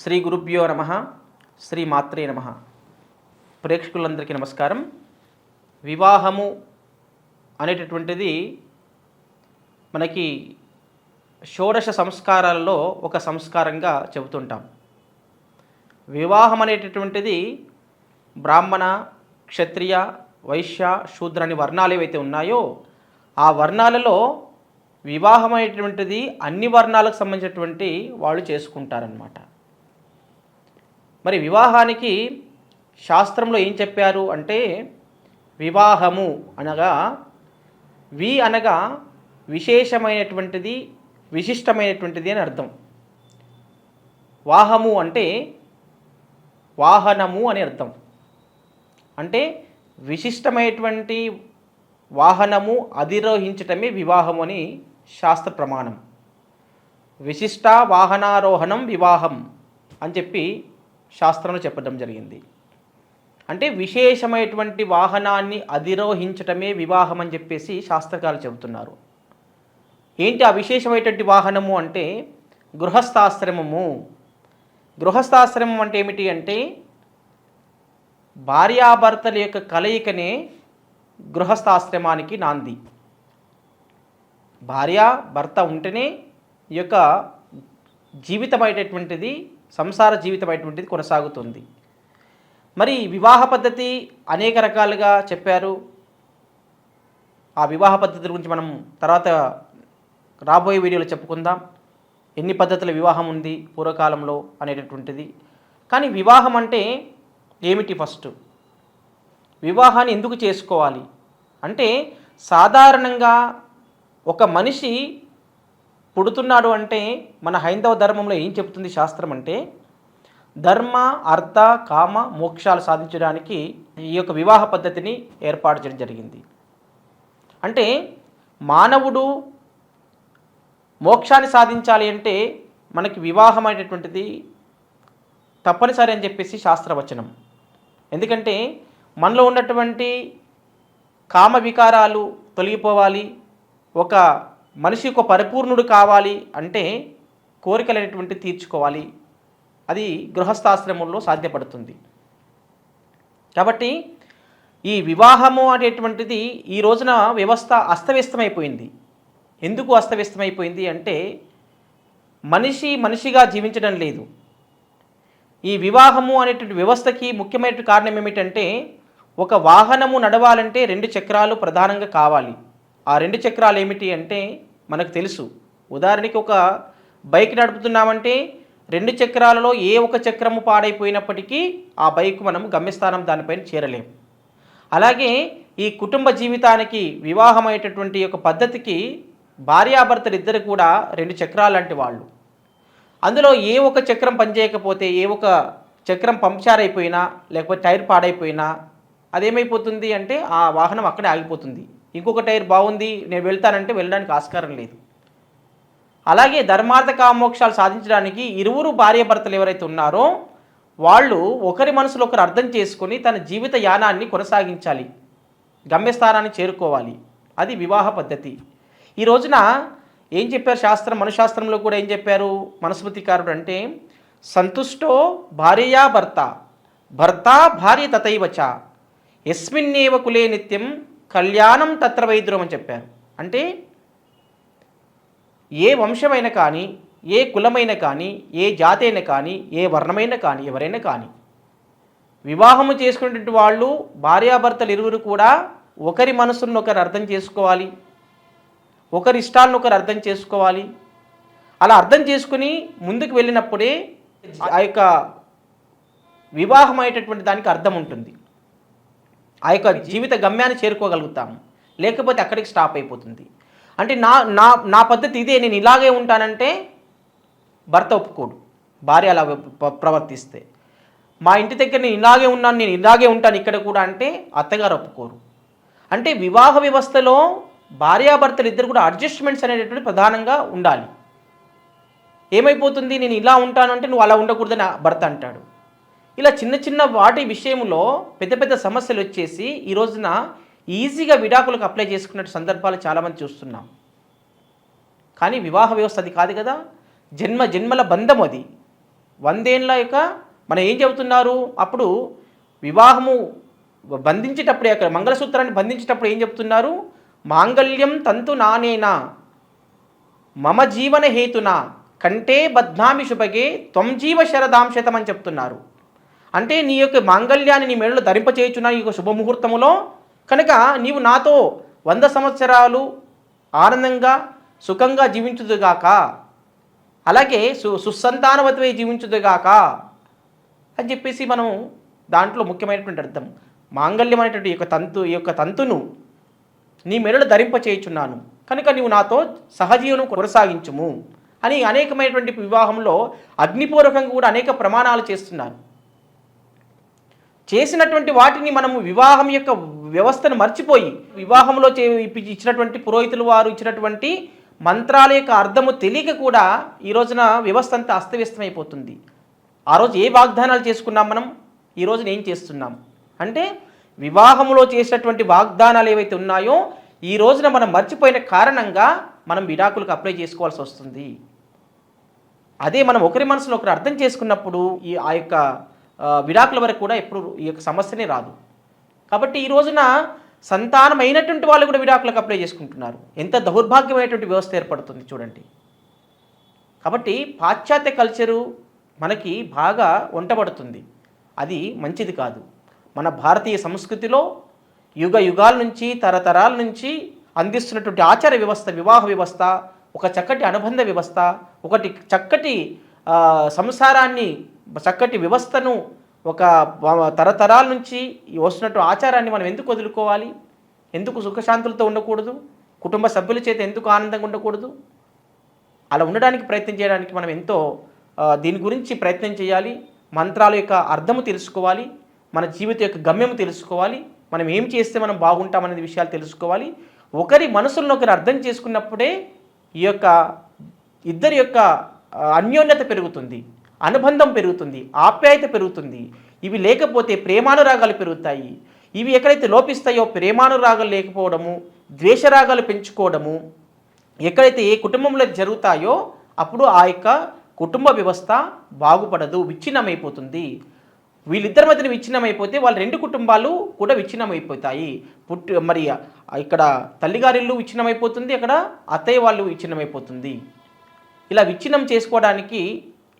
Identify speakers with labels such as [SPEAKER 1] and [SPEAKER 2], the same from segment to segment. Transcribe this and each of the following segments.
[SPEAKER 1] శ్రీ గురుభ్యో నమ శ్రీ మాత్రే నమ. ప్రేక్షకులందరికీ నమస్కారం. వివాహము అనేటటువంటిది మనకి షోడశ సంస్కారాలలో ఒక సంస్కారంగా చెబుతుంటాం. వివాహం అనేటటువంటిది బ్రాహ్మణ క్షత్రియ వైశ్య శూద్ర అనే వర్ణాలు ఏవైతే ఉన్నాయో ఆ వర్ణాలలో వివాహం అనేటువంటిది అన్ని వర్ణాలకు సంబంధించినటువంటి వాళ్ళు చేసుకుంటారనమాట మరి వివాహానికి శాస్త్రంలో ఏం చెప్పారు అంటే వివాహము అనగా వి అనగా విశేషమైనటువంటిది విశిష్టమైనటువంటిది అని అర్థం. వాహము అంటే వాహనము అని అర్థం. అంటే విశిష్టమైనటువంటి వాహనము అధిరోహించటమే వివాహము అని శాస్త్ర ప్రమాణం. విశిష్ట వాహనారోహణం వివాహం అని చెప్పి శాస్త్రంలో చెప్పడం జరిగింది. అంటే విశేషమైనటువంటి వాహనాన్ని అధిరోహించటమే వివాహం అని చెప్పేసి శాస్త్రకారులు చెబుతున్నారు. ఏంటి ఆ విశేషమైనటువంటి వాహనము అంటే గృహస్థాశ్రమము. గృహస్థాశ్రమం అంటే ఏమిటి అంటే భార్యాభర్తల యొక్క కలయికనే గృహస్థాశ్రమానికి నాంది. భార్య భర్త ఉంటేనే ఈ యొక్క జీవితమైనటువంటిది సంసార జీవితం అటువంటిది కొనసాగుతుంది. మరి వివాహ పద్ధతి అనేక రకాలుగా చెప్పారు. ఆ వివాహ పద్ధతుల గురించి మనం తర్వాత రాబోయే వీడియోలో చెప్పుకుందాం. ఎన్ని పద్ధతుల వివాహం ఉంది పూర్వకాలంలో అనేటటువంటిది. కానీ వివాహం అంటే ఏమిటి ఫస్ట్? వివాహాన్ని ఎందుకు చేసుకోవాలి? అంటే సాధారణంగా ఒక మనిషి పుడుతున్నాడు అంటే మన హైందవ ధర్మంలో ఏం చెప్తుంది శాస్త్రం అంటే ధర్మ అర్థ కామ మోక్షాలు సాధించడానికి ఈ యొక్క వివాహ పద్ధతిని ఏర్పాటు చేయడం జరిగింది. అంటే మానవుడు మోక్షాన్ని సాధించాలి అంటే మనకి వివాహం అనేటటువంటిది తప్పనిసరి అని చెప్పేసి శాస్త్రవచనం. ఎందుకంటే మనలో ఉన్నటువంటి కామ వికారాలు తొలగిపోవాలి. ఒక మనిషి ఒక పరిపూర్ణుడు కావాలి అంటే కోరికలు అనేటువంటి తీర్చుకోవాలి. అది గృహస్థాశ్రమంలో సాధ్యపడుతుంది. కాబట్టి ఈ వివాహము అనేటువంటిది ఈ రోజున వ్యవస్థ అస్తవ్యస్తమైపోయింది. ఎందుకు అస్తవ్యస్తమైపోయింది అంటే మనిషి మనిషిగా జీవించడం లేదు. ఈ వివాహము అనేటువంటి వ్యవస్థకి ముఖ్యమైన కారణం ఏమిటంటే ఒక వాహనము నడవాలంటే రెండు చక్రాలు ప్రధానంగా కావాలి. ఆ రెండు చక్రాలు ఏమిటి అంటే మనకు తెలుసు. ఉదాహరణకి ఒక బైక్ నడుపుతున్నామంటే రెండు చక్రాలలో ఏ ఒక చక్రము పాడైపోయినప్పటికీ ఆ బైక్ మనం గమ్యస్థానం దానిపైన చేరలేము అలాగే ఈ కుటుంబ జీవితానికి వివాహమైనటువంటి యొక్క పద్ధతికి భార్యాభర్తలు ఇద్దరు కూడా రెండు చక్రాలు లాంటి వాళ్ళు. అందులో ఏ ఒక చక్రం పనిచేయకపోతే ఏ ఒక చక్రం పంక్చర్ అయిపోయినా లేకపోతే టైర్ పాడైపోయినా అదేమైపోతుంది అంటే ఆ వాహనం అక్కడే ఆగిపోతుంది. ఇంకొక టైర్ బాగుంది నేను వెళ్తానంటే వెళ్ళడానికి ఆస్కారం లేదు. అలాగే ధర్మార్థ కామోక్షాలు సాధించడానికి ఇరువురు భార్యాభర్తలు ఎవరైతే ఉన్నారో వాళ్ళు ఒకరి మనసులో ఒకరు అర్థం చేసుకొని తన జీవిత యానాన్ని కొనసాగించాలి. గమ్యస్థానాన్ని చేరుకోవాలి. అది వివాహ పద్ధతి. ఈ రోజున ఏం చెప్పారు శాస్త్రం మనుశాస్త్రంలో కూడా ఏం చెప్పారు? మనుస్మృతికారుడు అంటే సంతుష్టో భార్యయా భర్త భర్త భార్య తతైవచ ఎస్మిన్నేవ కులే నిత్యం కళ్యాణం తత్ర వైద్యురం అని చెప్పారు. అంటే ఏ వంశమైనా కానీ ఏ కులమైన కానీ ఏ జాతి అయినా కానీ ఏ వర్ణమైన కానీ ఎవరైనా కానీ వివాహము చేసుకునేటువంటి వాళ్ళు భార్యాభర్తలు ఇరువురు కూడా ఒకరి మనసును ఒకరు అర్థం చేసుకోవాలి. ఒకరి ఇష్టాలను ఒకరు అర్థం చేసుకోవాలి. అలా అర్థం చేసుకుని ముందుకు వెళ్ళినప్పుడే ఆ యొక్క వివాహం అయ్యేటటువంటి దానికి అర్థం ఉంటుంది. ఆ యొక్క జీవిత గమ్యాన్ని చేరుకోగలుగుతాము. లేకపోతే అక్కడికి స్టాప్ అయిపోతుంది. అంటే నా నా నా పద్ధతి ఇదే. నేను ఇలాగే ఉంటానంటే భర్త ఒప్పుకోడు. భార్య అలా ప్రవర్తిస్తే. మా ఇంటి దగ్గర నేను ఇలాగే ఉన్నాను నేను ఇలాగే ఉంటాను ఇక్కడ కూడా అంటే అత్తగారు ఒప్పుకోరు. అంటే వివాహ వ్యవస్థలో భార్యాభర్తలు ఇద్దరు కూడా అడ్జస్ట్మెంట్స్ అనేటటువంటి ప్రధానంగా ఉండాలి. ఏమైపోతుంది? నేను ఇలా ఉంటాను అంటే నువ్వు అలా ఉండకూడదని భర్త అంటాడు. ఇలా చిన్న చిన్న వాటి విషయంలో పెద్ద పెద్ద సమస్యలు వచ్చేసి ఈ రోజున ఈజీగా విడాకులకు అప్లై చేసుకున్నట్టు సందర్భాలు చాలామంది చూస్తున్నాం. కానీ వివాహ వ్యవస్థ అది కాదు కదా. జన్మ జన్మల బంధం అది. వందేళ్ళ యొక్క మనం ఏం చెబుతున్నారు? అప్పుడు వివాహము బంధించేటప్పుడు యొక్క మంగళసూత్రాన్ని బంధించేటప్పుడు ఏం చెప్తున్నారు మాంగళ్యం తంతు నానేనా? మమ జీవన హేతున? కంటే బద్నామి శుభగే త్వం జీవ శరదాంశతం అని చెప్తున్నారు. అంటే నీ యొక్క మాంగళ్యాన్ని నీ మెడలో ధరింపచేయుచున్న ఈ యొక్క శుభముహూర్తములో కనుక నీవు నాతో వంద సంవత్సరాలు ఆనందంగా సుఖంగా జీవించుదుగాక. అలాగే సు సుసంతానవతమై జీవించుదుగాక అని చెప్పేసి మనం దాంట్లో ముఖ్యమైనటువంటి అర్థం. మాంగళ్యం అనేటువంటి యొక్క తంతు ఈ యొక్క తంతును నీ మెడలు ధరింపచేయుచున్నాను. కనుక నీవు నాతో సహజీవనం కొనసాగించుము అని అనేకమైనటువంటి వివాహంలో అగ్నిపూర్వకంగా కూడా అనేక ప్రమాణాలు చేస్తున్నారు చేసినటువంటి వాటిని మనము వివాహం యొక్క వ్యవస్థను మర్చిపోయి వివాహంలో చే ఇచ్చినటువంటి పురోహితులు వారు ఇచ్చినటువంటి మంత్రాల యొక్క అర్థము తెలియక కూడా ఈ రోజున వ్యవస్థ అంతా అస్తవ్యస్తమైపోతుంది. ఆ రోజు ఏ వాగ్దానాలు చేసుకున్నాం మనం? ఈ రోజున ఏం చేస్తున్నాం? అంటే వివాహంలో చేసినటువంటి వాగ్దానాలు ఏవైతే ఉన్నాయో ఈ రోజున మనం మర్చిపోయిన కారణంగా మనం విడాకులకు అప్లై చేసుకోవాల్సి వస్తుంది. అదే మనం ఒకరి మనసులో ఒకరు అర్థం చేసుకున్నప్పుడు ఈ ఆ యొక్క విడాకుల వరకు కూడా ఎప్పుడు ఈ యొక్క సమస్యనే రాదు. కాబట్టి ఈ రోజున సంతానమైనటువంటి వాళ్ళు కూడా విడాకులకు అప్లై చేసుకుంటున్నారు. ఎంత దౌర్భాగ్యమైనటువంటి వ్యవస్థ ఏర్పడుతుంది చూడండి. కాబట్టి పాశ్చాత్య కల్చరు మనకి బాగా వంటబడుతుంది. అది మంచిది కాదు. మన భారతీయ సంస్కృతిలో యుగ యుగాల నుంచి తరతరాల నుంచి అందిస్తున్నటువంటి ఆచార వ్యవస్థ వివాహ వ్యవస్థ ఒక చక్కటి అనుబంధ వ్యవస్థ ఒకటి చక్కటి సంసారాన్ని చక్కటి వ్యవస్థను ఒక తరతరాల నుంచి వస్తున్నట్టు ఆచారాన్ని మనం ఎందుకు వదులుకోవాలి? ఎందుకు సుఖశాంతులతో ఉండకూడదు? కుటుంబ సభ్యుల చేత ఎందుకు ఆనందంగా ఉండకూడదు? అలా ఉండడానికి ప్రయత్నం చేయడానికి మనం ఎంతో దీని గురించి ప్రయత్నం చేయాలి. మంత్రాల యొక్క అర్థము తెలుసుకోవాలి. మన జీవితం యొక్క గమ్యము తెలుసుకోవాలి. మనం ఏం చేస్తే మనం బాగుంటామనే విషయాలు తెలుసుకోవాలి. ఒకరి మనసులను ఒకరు అర్థం చేసుకున్నప్పుడే ఈ యొక్క ఇద్దరి యొక్క అన్యోన్యత పెరుగుతుంది అనుబంధం పెరుగుతుంది ఆప్యాయత పెరుగుతుంది. ఇవి లేకపోతే ప్రేమానురాగాలు పెరుగుతాయి. ఇవి ఎక్కడైతే లోపిస్తాయో ప్రేమానురాగాలు లేకపోవడము ద్వేషరాగాలు పెంచుకోవడము ఎక్కడైతే ఏ కుటుంబంలో జరుగుతాయో అప్పుడు ఆ యొక్క కుటుంబ వ్యవస్థ బాగుపడదు విచ్ఛిన్నమైపోతుంది. వీళ్ళిద్దరి మధ్యన విచ్ఛిన్నమైపోతే వాళ్ళ రెండు కుటుంబాలు కూడా విచ్ఛిన్నమైపోతాయి. పుట్టి మరి ఇక్కడ తల్లిగారిల్లు విచ్ఛిన్నమైపోతుంది అక్కడ అత్తయ్య వాళ్ళు విచ్ఛిన్నమైపోతుంది. ఇలా విచ్ఛిన్నం చేసుకోవడానికి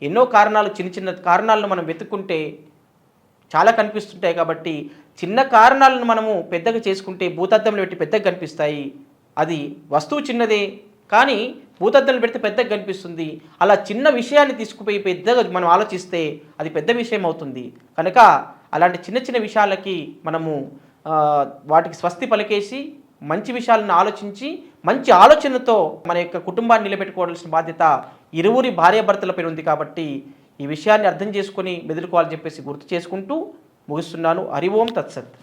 [SPEAKER 1] ఎన్నో కారణాలు చిన్న చిన్న కారణాలను మనం వెతుక్కుంటే చాలా కనిపిస్తుంటాయి కాబట్టి చిన్న కారణాలను మనము పెద్దగా చేసుకుంటే భూతద్దంలో పెట్టి పెద్దగా కనిపిస్తాయి. అది వస్తువు చిన్నదే కానీ భూతద్దంలో పెడితే పెద్దగా కనిపిస్తుంది. అలా చిన్న విషయాన్ని తీసుకుపోయి పెద్దగా మనం ఆలోచిస్తే అది పెద్ద విషయం అవుతుంది. కనుక అలాంటి చిన్న చిన్న విషయాలకి మనము వాటికి స్వస్తి పలికేసి మంచి విషయాలను ఆలోచించి మంచి ఆలోచనతో మన యొక్క కుటుంబాన్ని నిలబెట్టుకోవాల్సిన బాధ్యత ఇరువురి భార్యాభర్తలపై ఉంది కాబట్టి ఈ విషయాన్ని అర్థం చేసుకొని మెదులుకోవాలని చెప్పేసి గుర్తు చేసుకుంటూ ముగిస్తున్నాను. హరి ఓం తత్సత్.